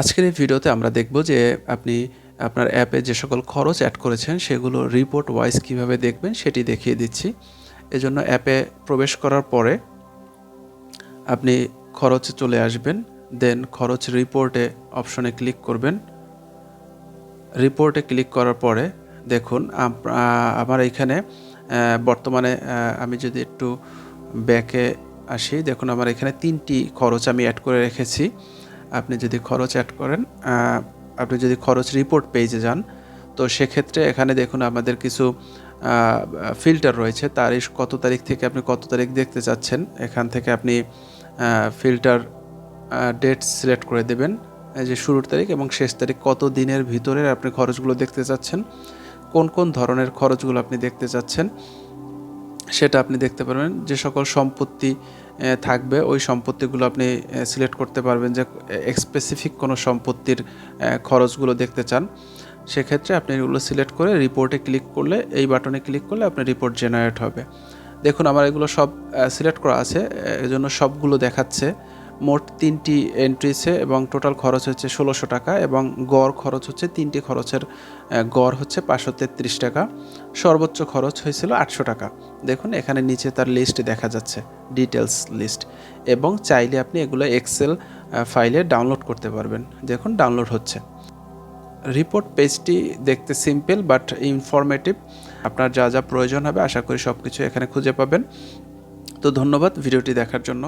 আজকের এই ভিডিওতে আমরা দেখব যে আপনি আপনার অ্যাপে যে সকল খরচ অ্যাড করেছেন, সেগুলো রিপোর্ট ওয়াইজ কীভাবে দেখবেন সেটি দেখিয়ে দিচ্ছি। এজন্য অ্যাপে প্রবেশ করার পরে আপনি খরচে চলে আসবেন দেন খরচ রিপোর্টে অপশনে ক্লিক করবেন। রিপোর্টে ক্লিক করার পরে দেখুন আমার এখানে বর্তমানে আমি যদি একটু ব্যাকে আসি, দেখুন আমার এখানে তিনটি খরচ আমি অ্যাড করে রেখেছি। আপনি যদি খরচ অ্যাড করেন আপনি যদি খরচ রিপোর্ট পেজে যান, তো সেক্ষেত্রে এখানে দেখুন আমাদের কিছু ফিল্টার রয়েছে। তারিখ কত তারিখ থেকে আপনি কত তারিখ দেখতে চাচ্ছেন, এখান থেকে আপনি ফিল্টার ডেট সিলেক্ট করে দেবেন যে শুরুর তারিখ এবং শেষ তারিখ, কত দিনের ভিতরে আপনি খরচগুলো দেখতে চাচ্ছেন, কোন কোন ধরনের খরচগুলো আপনি দেখতে চাচ্ছেন। সেটা আপনি দেখতে পারবেন। যে সকল সম্পত্তি থাকবে, ওই সম্পত্তিগুলো আপনি সিলেক্ট করতে পারবেন যে স্পেসিফিক কোনো সম্পত্তির খরচগুলো দেখতে চান। সেক্ষেত্রে আপনি এগুলো সিলেক্ট করে রিপোর্টে ক্লিক করলে, এই বাটনে ক্লিক করলে আপনার রিপোর্ট জেনারেট হবে। দেখুন, আমার এগুলো সব সিলেক্ট করা আছে এজন্য সবগুলো দেখাচ্ছে। মোট তিনটি এন্ট্রিছে এবং টোটাল খরচ হচ্ছে ষোলোশো টাকা এবং গড় খরচ হচ্ছে, তিনটি খরচের গড় হচ্ছে পাঁচশো তেত্রিশ টাকা। সর্বোচ্চ খরচ হয়েছিল আটশো টাকা। দেখুন, এখানে নিচে তার লিস্ট দেখা যাচ্ছে ডিটেলস লিস্ট এবং চাইলে আপনি এগুলো এক্সেল ফাইলে ডাউনলোড করতে পারবেন। দেখুন ডাউনলোড হচ্ছে। রিপোর্ট পেজটি দেখতে সিম্পল বাট ইনফরমেটিভ আপনার যা যা প্রয়োজন হবে, আশা করি সব কিছু এখানে খুঁজে পাবেন। তো ধন্যবাদ ভিডিওটি দেখার জন্য।